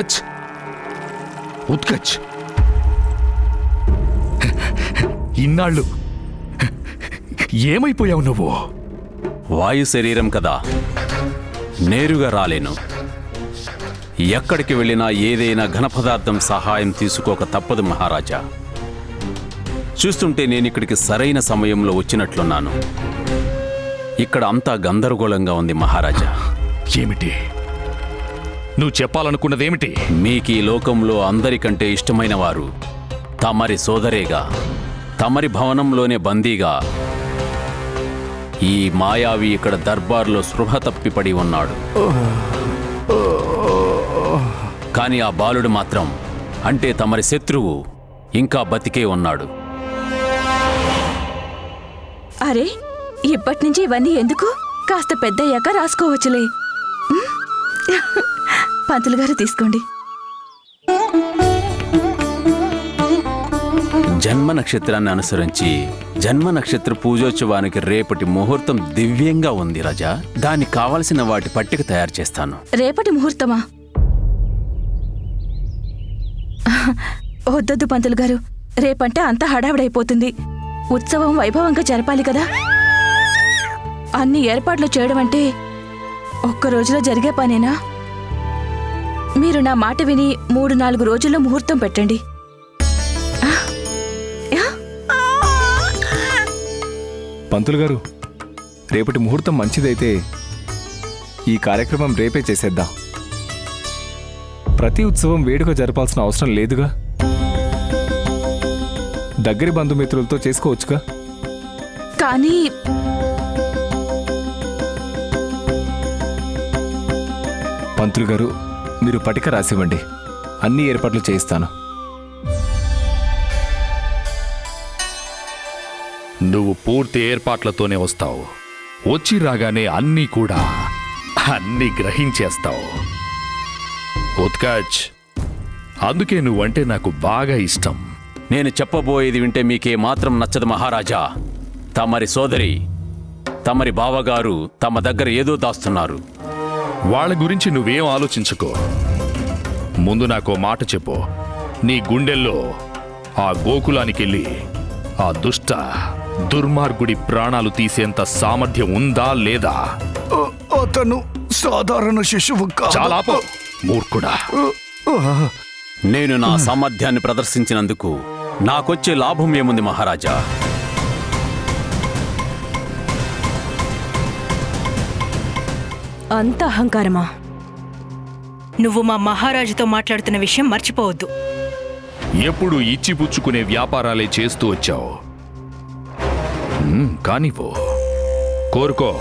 ఉత్కచ్. ఉత్కచ్. ఇన్నాళ్ళు ఏమైపోయావు నువ్వు? వాయు శరీరం కదా. నేరుగా రాలేను. ఎక్కడికి వెళ్ళినా ఏదైనా ఘనపదార్థం సహాయం తీసుకోక తప్పదు మహారాజా. చూస్తుంటే నేను ఇక్కడికి సరైన సమయంలో వచ్చినట్లున్నాను. ఇక్కడ అంతా గందరగోళంగా ఉంది మహారాజా. ఏమిటి? నువ్వు చెప్పాలనుకున్నదేమిటి? మీకు ఈ లోకంలో అందరికంటే ఇష్టమైన వారు తమరి సోదరేగా తమరి భవనంలోనే బందీగా ఈ మాయావి ఇక్కడ దర్బార్లో స్పృహ తప్పిపడి ఉన్నాడు. కానీ ఆ బాలుడు మాత్రం అంటే తమరి శత్రువు ఇంకా బతికే ఉన్నాడు. అరే ఇప్పటి నుంచి ఇవన్నీ ఎందుకు? కాస్త పెద్దయ్యాక రాసుకోవచ్చులే. పంతులు గారు తీసుకోండి. జన్మ నక్షత్రాన్ని అనుసరించి జన్మ నక్షత్ర పూజోత్సవానికి రేపటి ముహూర్తం దివ్యంగా ఉంది రజా. దానికి కావలసిన వాటి పట్టిక తయారు చేస్తాను. రేపటి ముహూర్తమా? వద్దొద్దు పంతులు గారు. రేపంటే అంతా హడావిడైపోతుంది. ఉత్సవం వైభవంగా జరపాలి కదా. అన్ని ఏర్పాట్లు చేయడం అంటే ఒక్క రోజులో జరిగే పనేనా? మీరు నా మాట విని మూడు నాలుగు రోజుల్లో ముహూర్తం పెట్టండి. పంతులు గారు రేపటి ముహూర్తం మంచిదైతే ఈ కార్యక్రమం రేపే చేసేద్దాం. ప్రతి ఉత్సవం వేడుక జరపాల్సిన అవసరం లేదుగా? దగ్గరి బంధుమిత్రులతో చేసుకోవచ్చుగా? కానీ పంతులు గారు మీరు పటిక రాసివ్వండి. అన్ని ఏర్పాట్లు చేయిస్తాను. నువ్వు పూర్తి ఏర్పాట్లతోనే వస్తావు. వచ్చి రాగానే అన్నీ కూడా అన్నీ గ్రహించేస్తావు. ఉత్కచ్ అందుకే నువ్వంటే నాకు బాగా ఇష్టం. నేను చెప్పబోయేది వింటే మీకే మాత్రం నచ్చదు మహారాజా. తమరి సోదరి తమరి బావగారు తమ దగ్గర ఏదో దాస్తున్నారు. వాళ్ళ గురించి నువ్వేం ఆలోచించుకో. ముందు నాకో మాట చెప్పు. నీ గుండెల్లో ఆ గోకులానికెళ్ళి ఆ దుష్ట దుర్మార్గుడి ప్రాణాలు తీసేంత సామర్థ్యం ఉందా లేదా? అతను సాధారణ శిశువు. చాలా. మూర్ఖుడా. నేను నా సామర్థ్యాన్ని ప్రదర్శించినందుకు నాకొచ్చే లాభం ఏముంది మహారాజా? అంత అహంకారమా? నువ్వు మా మహారాజుతో మాట్లాడుతున్న విషయం మర్చిపోవద్దు. ఎప్పుడు ఇచ్చిపుచ్చుకునే వ్యాపారాలే చేస్తూ వచ్చావు. కానివ్వు. కోరుకో.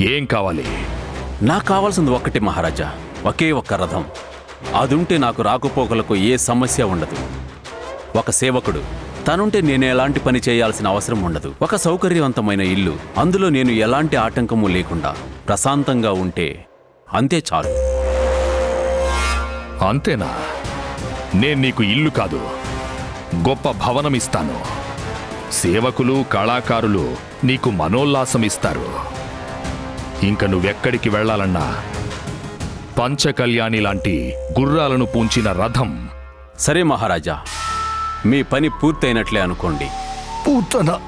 ఏం కావాలి? నాకు కావాల్సింది ఒక్కటే మహారాజా ఒకే ఒక్క రథం. అదుంటే నాకు రాకపోకలకు ఏ సమస్య ఉండదు. ఒక సేవకుడు తనుంటే నేను ఎలాంటి పని చేయాల్సిన అవసరం ఉండదు. ఒక సౌకర్యవంతమైన ఇల్లు అందులో నేను ఎలాంటి ఆటంకము లేకుండా ప్రశాంతంగా ఉంటే అంతే చాలు. అంతేనా? నేను నీకు ఇల్లు కాదు గొప్ప భవనం ఇస్తాను. సేవకులు కళాకారులు నీకు మనోల్లాసం ఇస్తారు. ఇంక నువ్వెక్కడికి వెళ్ళాలన్నా పంచకళ్యాణి లాంటి గుర్రాలను పూంచిన రథం. సరే మహారాజా మీ పని పూర్తయినట్లే అనుకోండి. పూతన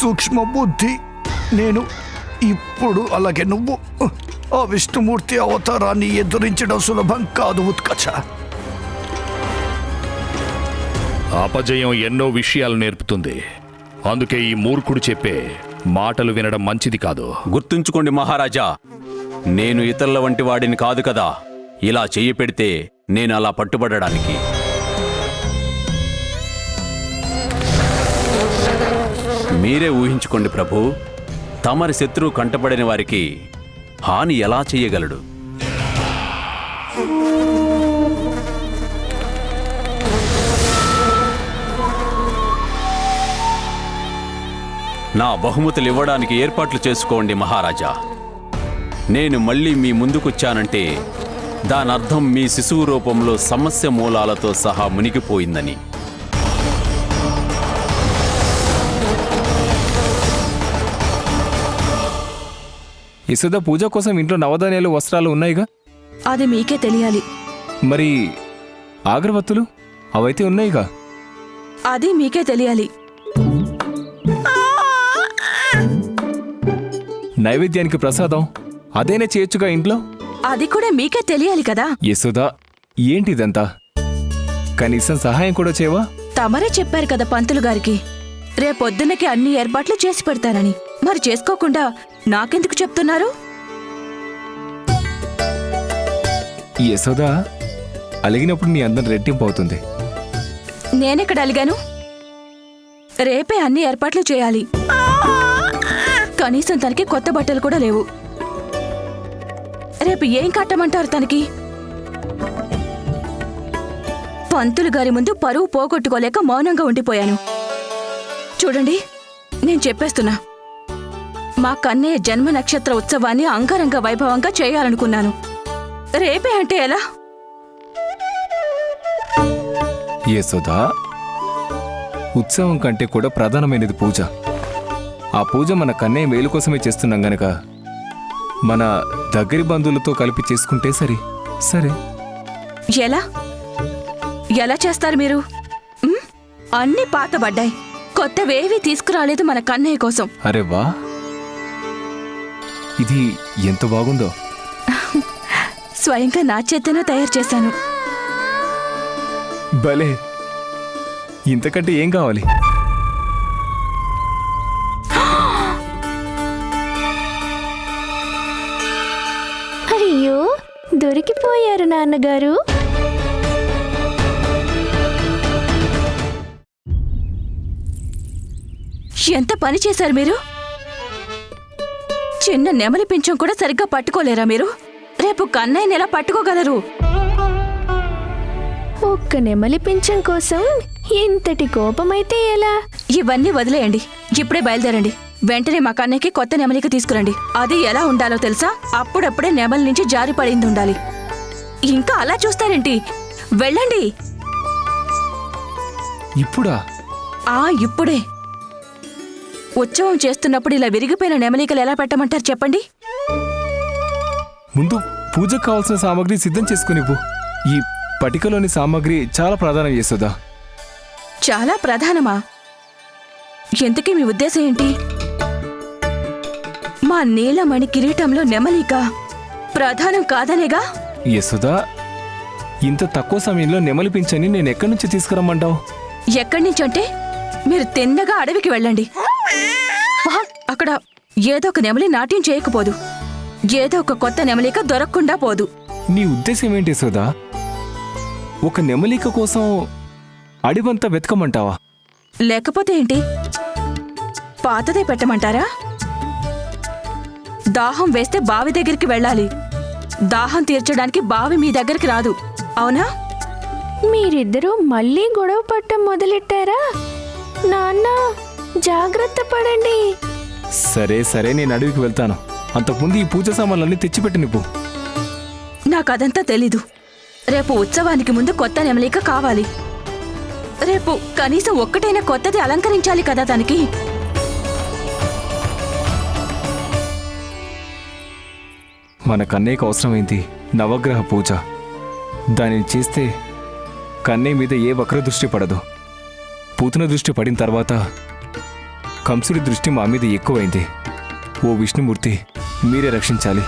సూక్ష్మ బుద్ధి నేను ఇప్పుడు అలాగే నువ్వు ఆ విష్ణుమూర్తి అవతారాన్ని ఎదురించడం సులభం కాదు ఉత్కచ. అపజయం ఎన్నో విషయాలు నేర్పుతుంది. అందుకే ఈ మూర్ఖుడు చెప్పే మాటలు వినడం మంచిది కాదు. గుర్తుంచుకోండి మహారాజా నేను ఇతరుల వంటి వాడిని కాదు కదా. ఇలా చెయ్యి పెడితే నేను అలా పట్టుబడడానికి. మీరే ఊహించుకోండి ప్రభు తమరి శత్రువు కంటపడిన వారికి హాని ఎలా చేయగలడు నా బహుమతులు ఇవ్వడానికి ఏర్పాట్లు చేసుకోండి మహారాజా. నేను మళ్ళీ మీ ముందుకొచ్చానంటే దానర్థం మీ శిశువు రూపంలో సమస్య మూలాలతో సహా మునిగిపోయిందని. యశోద పూజ కోసం ఇంట్లో నవధాన్యాలు వస్త్రాలు ఉన్నాయిగా? అది మీకే తెలియాలి. మరి అగరబత్తులు అవైతే ఉన్నాయిగా? అది మీకే తెలియాలి. నైవేద్యానికి ప్రసాదం? అదేనే చేయొచ్చుగా ఇంట్లో? అది కూడా మీకే తెలియాలి కదా. యశోదా ఏంటిదంతా? కనీసం సహాయం కూడా చేయవా? తమరే చెప్పారు కదా పంతులు గారికి రేపొద్దునకి అన్ని ఏర్పాట్లు చేసి పెడతానని మరి చేసుకోకుండా నాకెందుకు చెప్తున్నారు? యశోదా అలిగినప్పుడు నీ అందం రెట్టింపు అవుతుంది. నేనెక్కడ అలిగాను? రేపే అన్ని ఏర్పాట్లు చేయాలి. కనీసం తనకి కొత్త బట్టలు కూడా లేవు. రేపు ఏం కట్టమంటారు తనకి? పంతులు గారి ముందు పరువు పోగొట్టుకోలేక మౌనంగా ఉండిపోయాను. చూడండి నేను చెప్పేస్తున్నా. మా కన్నయ్య జన్మ నక్షత్ర ఉత్సవాన్ని అంగరంగ వైభవంగా చేయాలనుకున్నాను. రేపే అంటే ఎలా? యశోదా ఉత్సవం కంటే కూడా ప్రధానమైనది పూజ. ఆ పూజ మన కన్నయ్య మేలు కోసమే చేస్తున్నాం గనక మన దగ్గరి బంధువులతో కలిపి చేసుకుంటే సరి. సరే. ఎలా? ఎలా చేస్తారు మీరు? అన్నీ పాతబడ్డాయి. కొత్తవేవీ తీసుకురాలేదు మన కన్నయ్య కోసం. అరే వా. ఇది ఎంత బాగుందో. స్వయంగా నా చేతనే తయారు చేశాను. భలే. ఇంతకంటే ఏం కావాలి? అయ్యో దొరికిపోయారు నాన్నగారు. ఎంత పని చేశారు మీరు? చిన్న నెమలి పింఛం కూడా సరిగ్గా పట్టుకోలేరా మీరు? రేపు కన్నయ్యని ఎలా పట్టుకోగలరు? ఒక్క నెమలి పింఛం కోసం ఇంతటి కోపమైతే ఎలా? ఇవన్నీ వదిలేయండి. ఇప్పుడే బయలుదేరండి. వెంటనే మా కన్నయ్యకి కొత్త నెమలిక తీసుకురండి. అది ఎలా ఉండాలో తెలుసా? అప్పుడప్పుడే నెమలి నుంచి జారి పడింది ఉండాలి. ఇంకా అలా చూస్తారేంటి? వెళ్ళండి. ఇప్పుడా? ఆ ఇప్పుడే. ఉత్సవం చేస్తున్నప్పుడు ఇలా విరిగిపోయిన నెమలికలు ఎలా పెట్టమంటారు చెప్పండి? ముందు పూజకు కావాల్సిన సామాగ్రి సిద్ధం చేసుకునివ్వు ఈ పటికలోని సామాగ్రి చాలా ప్రధానం యశోదా చాలా ప్రధానమా? ఎంతకీ మీ ఉద్దేశం ఏంటి? మా నీలమణి కిరీటంలో నెమలిక ప్రధానం కాదనేగా? యశోదా ఇంత తక్కువ సమయంలో నెమలి పింఛని నేను ఎక్కడి నుంచి తీసుకురమ్మంటావు? ఎక్కడి నుంచంటే మీరు తిన్నగా అడవికి వెళ్ళండి. అక్కడ ఏదో ఒక నెమలి నాట్యం చేయకపోదు. ఏదో ఒక కొత్త నెమలిక దొరకకుండా పోదు. నీ ఉద్దేశం ఏంటి యశోదా ఒక నెమలిక కోసం అడివంతా వెతకమంటావా? లేకపోతే ఏంటి? పాతదే పెట్టమంటారా? దాహం వేస్తే బావి దగ్గరికి వెళ్ళాలి. దాహం తీర్చడానికి బావి మీ దగ్గరికి రాదు. అవునా? మీరిద్దరూ మళ్ళీ గొడవ పట్టం మొదలెట్టారా? నాన్న జాగ్రత్త పడండి. సరే సరే నేను అడవికి వెళ్తాను. అంతకుముందు ఈ పూజ సామాన్లన్నీ తెచ్చిపెట్టి నువ్వు నాకు అదంతా తెలీదు. రేపు ఉత్సవానికి ముందు కొత్త నెమలిక కావాలి. రేపు కనీసం ఒక్కటైనా కొత్తది అలంకరించాలి కదా దానికి మన కన్నయ్యకు అవసరమైంది నవగ్రహ పూజ. దానిని చేస్తే కన్నయ్య మీద ఏ వక్ర దృష్టి పడదు. పూతన దృష్టి పడిన తర్వాత కంసుడి దృష్టి మా మీద ఎక్కువైంది. ఓ విష్ణుమూర్తి మీరే రక్షించాలి.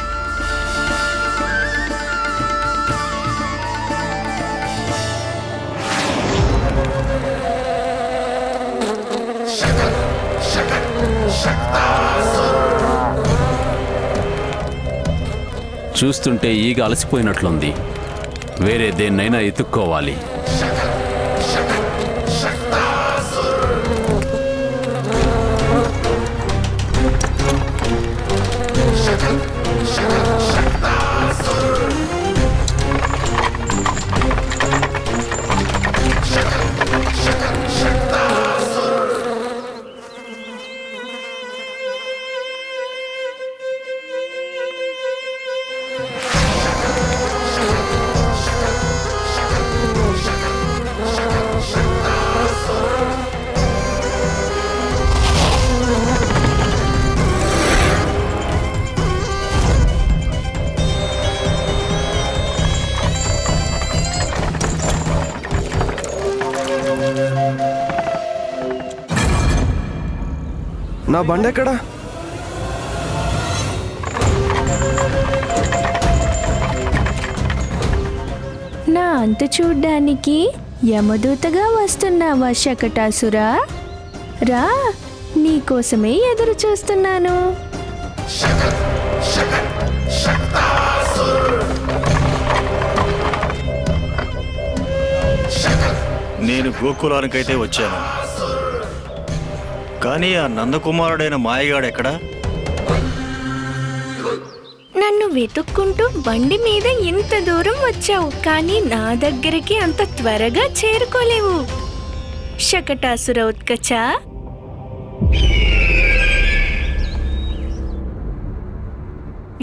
చూస్తుంటే ఈగ అలసిపోయినట్లుంది. వేరే దేన్నైనా ఎత్తుక్కోవాలి. నా బండి ఎక్కడా? నా అంత చూడ్డానికి యమదూతగా వస్తున్నావా శకటాసురా? రా నీకోసమే ఎదురు చూస్తున్నాను. నేను గోకులానికైతే వచ్చాను. కానీ ఆ నందకుమారుడైన మాయగాడు ఎక్కడా నన్ను వెతుక్కుంటూ బండి మీద ఇంత దూరం వచ్చావు కానీ నా దగ్గరికి అంత త్వరగా చేరుకోలేవు. శకటాసుర ఉత్కచ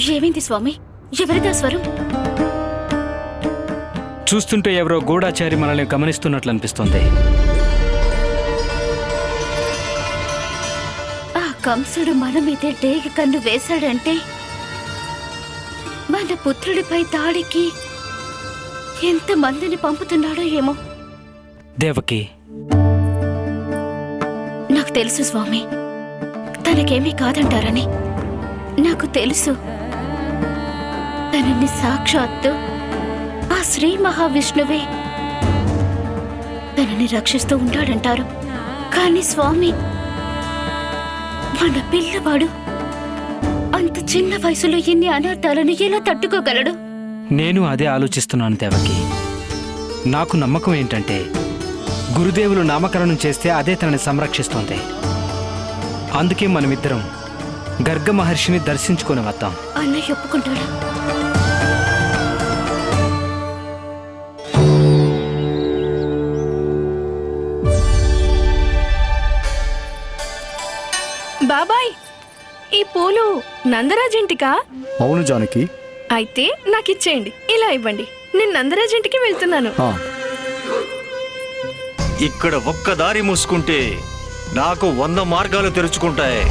ఏమైంది స్వామి? ఎవరిదా స్వరం? చూస్తుంటే ఎవరో గూఢాచారి మనల్ని గమనిస్తున్నట్లు అనిపిస్తుంది కంసుడు మన మీదే డేగ కన్ను వేశాడంటే మన పుత్రుడిపై దాడికి ఎంత మందిని పంపుతున్నాడో ఏమో. దేవకి. నాకు తెలుసు స్వామి తనకేమీ కాదంటారని. నాకు తెలుసు. తనని సాక్షాత్తు ఆ శ్రీ మహావిష్ణువే తనని రక్షిస్తూ ఉంటాడంటారు. కానీ స్వామి మన పిల్లవాడు అంత చిన్న వయసులో ఎన్ని అనర్థాలను ఎలా తట్టుకోగలడు? నేను అదే ఆలోచిస్తున్నాను దేవకి. నాకు నమ్మకం ఏంటంటే గురుదేవులు నామకరణం చేస్తే అదే తనని సంరక్షిస్తోంది. అందుకే మనమిద్దరం గర్గ మహర్షిని దర్శించుకొని వద్దాం. అన్నయ్య ఒప్పుకుంటాడా? బాబాయ్ ఈ పూలు నందరాజింటికా అవును జానకి. అయితే నాకు ఇచ్చేయండి ఇలా ఇవ్వండి. నేను నందరాజింటికి వెళ్తున్నాను. ఇక్కడ ఒక్క దారి మూసుకుంటే నాకు వంద మార్గాలు తెరుచుకుంటాయి.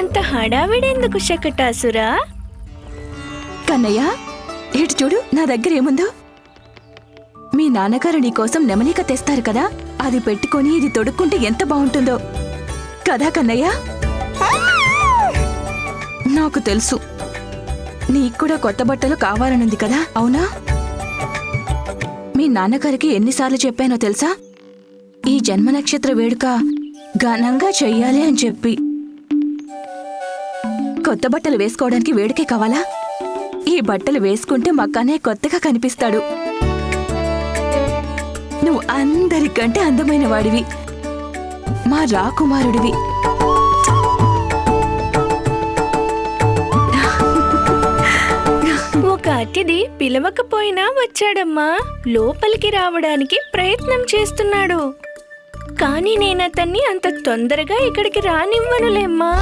అంత హడావిడెందుకు శకటాసురా? కన్నయ్య ఇటు చూడు నా దగ్గర ఏముందో? మీ నాన్నగారు నీకోసం నెమలిక తెస్తారు కదా? అది పెట్టుకొని ఇది తొడుక్కుంటే ఎంత బాగుంటుందో. కదా కన్నయ్య? నాకు తెలుసు. నీకు కూడా కొత్త బట్టలు కావాలనుంది కదా అవునా? మీ నాన్నగారికి ఎన్నిసార్లు చెప్పానో తెలుసా? ఈ జన్మ నక్షత్ర వేడుక ఘనంగా చెయ్యాలి అని చెప్పి. కొత్త బట్టలు వేసుకోవడానికి వేడుకే కావాలా? ఈ బట్టలు వేసుకుంటే మక్కనే కొత్తగా కనిపిస్తాడు. నువ్వు అందరికంటే అందమైన వాడివి. మా రాకుమారుడివి. ఒక అతిథి పిలవకపోయినా వచ్చాడమ్మా. లోపలికి రావడానికి ప్రయత్నం చేస్తున్నాడు. కానీ నేను అతన్ని అంత తొందరగా ఇక్కడికి రానివ్వనులేమ్మా.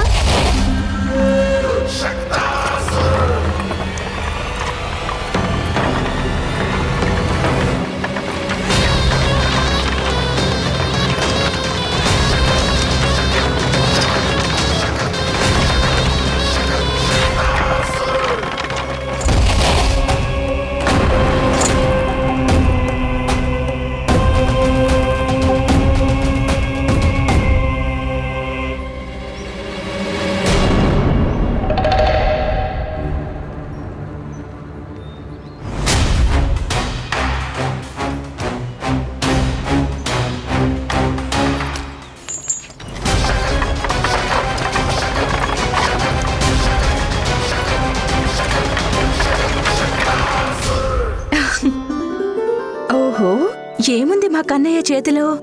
కన్నయ్య చేతిలో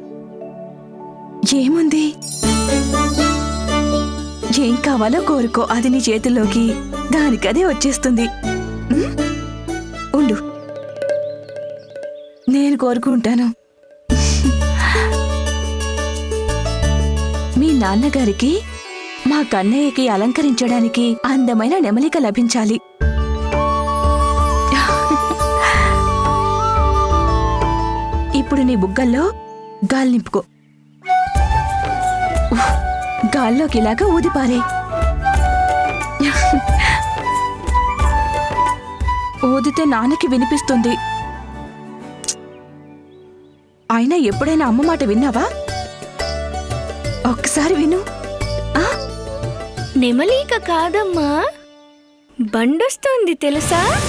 ఏముంది? ఏం కావాలో కోరుకో అది నీ చేతిలోకి దానికదే వచ్చేస్తుంది. ఉండు. నేను కోరుకుంటాను. మీ నాన్నగారికి మా కన్నయ్యకి అలంకరించడానికి అందమైన నెమలిక లభించాలి. ఇప్పుడు నీ బుగ్గల్లో గాలి నింపుకో. గాల్లోకి ఇలాగా ఊదిపారే. ఊదితే నాన్నకి వినిపిస్తుంది. అయినా ఎప్పుడైనా అమ్మ మాట విన్నావా? ఒక్కసారి విను. ఆ, నెమలీక కాదమ్మా. బండొస్తుంది తెలుసా?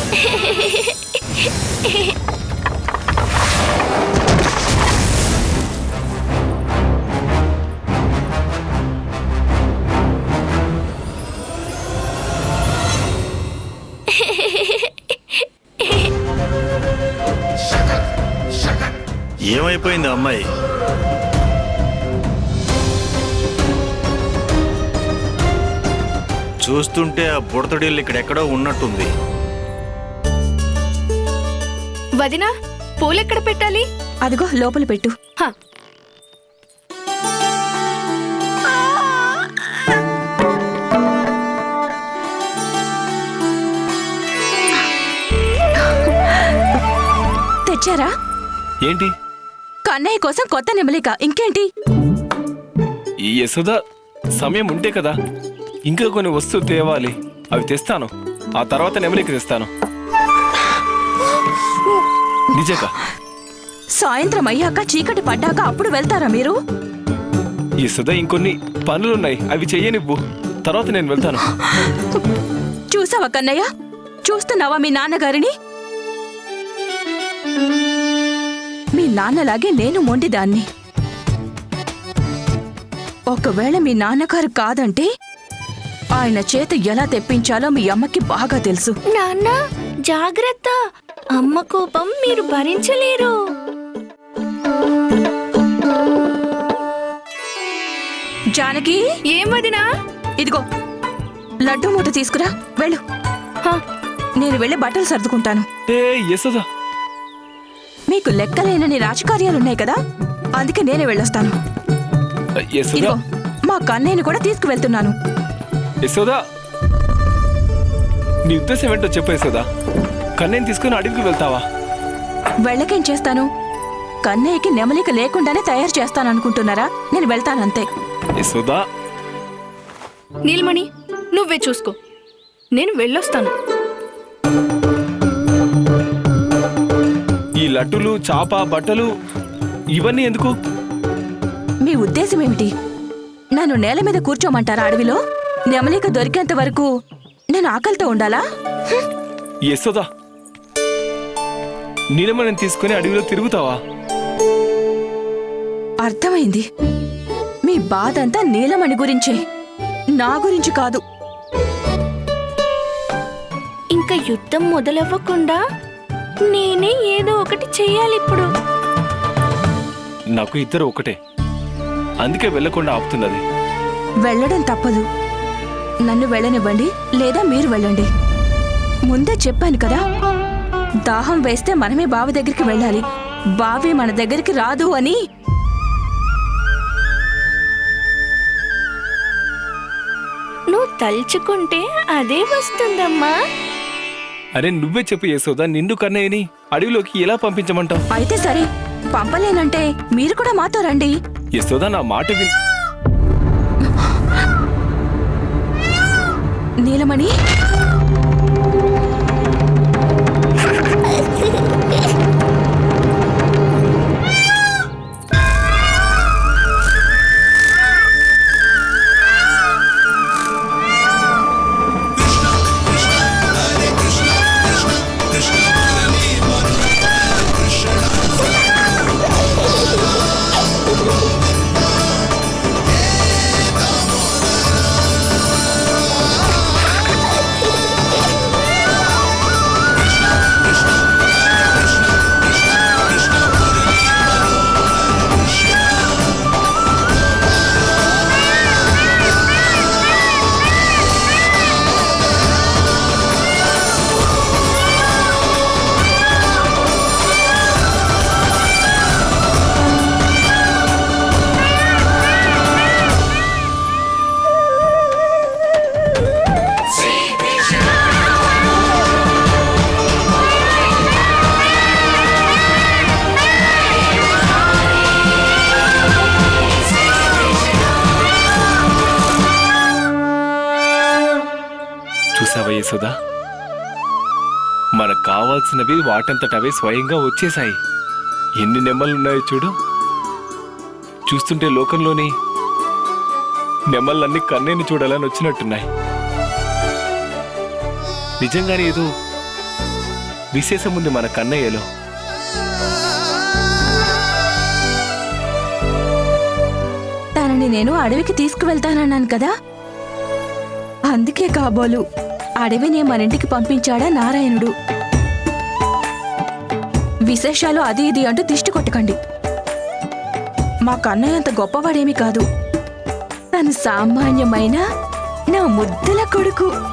ఏమైపోయింది అమ్మాయి? చూస్తుంటే ఆ బుడతడిల్లు ఇక్కడెక్కడో ఉన్నట్టుంది. వదినా పూలెక్కడ పెట్టాలి? అదిగో లోపల పెట్టు. హ, తెచ్చారా? ఏంటి? కన్నయ్య కోసం కొత్త నెమలిక. ఇంకేంటి? ఈ యశోద సమయం ఉంటే కదా ఇంకా కొన్ని వస్తువులు తేవాలి. అవి తెస్తాను. ఆ తర్వాత నెమలికి తెస్తాను. నిజంగా? సాయంత్రం అయ్యాక చీకటి పడ్డాక అప్పుడు వెళ్తారా మీరు? యశోద ఇంకొన్ని పనులున్నాయి. అవి చెయ్యనివ్వు. తర్వాత నేను వెళ్తాను. చూసావా కన్నయ్య? చూస్తున్నావా మీ నాన్నగారిని? నాన్నలాగే నేను మొండిదాన్ని. ఒకవేళ మీ నాన్నగారు కాదంటే ఆయన చేత ఎలా తెప్పించాలో మీ అమ్మకి బాగా తెలుసు. నాన్న జాగ్రత్త. అమ్మ కోపం మీరు భరించలేరు. జానకి? ఏం వదినా? ఇదిగో లడ్డు మూట తీసుకురా వెళ్ళు. హ, నేను వెళ్ళి బట్టలు సర్దుకుంటాను. ఏ యశోద మీకు లెక్కలేనని రాజకార్యాలున్నాయి కదా? అందుకే నేనే వెళ్ళొస్తాను. ఇదిగో మా కన్నయ్యని కూడా తీసుకువెళ్తున్నాను. యశోద? నీ ఉద్దేశం ఏంటో చెప్పు యశోద. కన్నేని తీసుకుని అడవికి వెళ్తావా? వెళ్ళకేం చేస్తాను? కన్నయ్యకి నెమలిక లేకుండానే తయారు చేస్తాననుకుంటున్నారా? నేను వెళ్తానంతే యశోద? నీల్మణి నువ్వే చూసుకో. నేను వెళ్ళొస్తాను. లడ్డులు చాప బట్టలు ఇవన్నీ ఎందుకు? మీ ఉద్దేశం ఏమిటి? నన్ను నేల మీద కూర్చోమంటారా అడవిలో? నెమలిక దొరికేంత వరకు నేను ఆకలితో ఉండాలా? యశోద నీలమణిని తీసుకుని అడవిలో తిరుగుతావా? అర్థమైంది. మీ బాధంతా నీలమణి గురించే. నా గురించి కాదు. ఇంకా యుద్ధం మొదలవ్వకుండా నేనే ఏదో ఒకటి చెయ్యాలి ఇప్పుడు. నాకు ఇద్దరు ఒకటే. అందుకే వెళ్ళకుండా ఆపుతున్నది. వెళ్ళడం తప్పదు. నన్ను వెళ్ళనివ్వండి లేదా మీరు వెళ్ళండి. ముందే చెప్పాను కదా దాహం వేస్తే మనమే బావి దగ్గరికి వెళ్ళాలి. బావి మన దగ్గరికి రాదు అని. నువ్వు తలుచుకుంటే అదే వస్తుందమ్మా. అరే నువ్వే చెప్పు యశోద నిండు కన్నయ్యని అడవిలోకి ఎలా పంపించమంటావు? అయితే సరే పంపలేనంటే మీరు కూడా మాతో రండి. యశోద నా మాట విన్. నీలమణి? కావాల్సినవి వాటంతట అవే స్వయంగా వచ్చేశాయి. ఎన్ని నెమ్మలున్నాయో చూడు. చూస్తుంటే లోకంలోని నెమ్మలన్నీ కన్నయ్యని చూడాలని వచ్చినట్టున్నాయి. నిజంగానే ఏదో విశేషం ఉంది మన కన్నయ్యలో. తనని నేను అడవికి తీసుకువెళ్తానన్నాను కదా? అందుకే కాబోలు అడవిని మన ఇంటికి పంపించాడా నారాయణుడు? విశేషాలు అది ఇది అంటూ దిష్టి కొట్టకండి. మా కన్నయ్య అంత గొప్పవాడేమీ కాదు. తను సామాన్యమైన నా ముద్దల కొడుకు.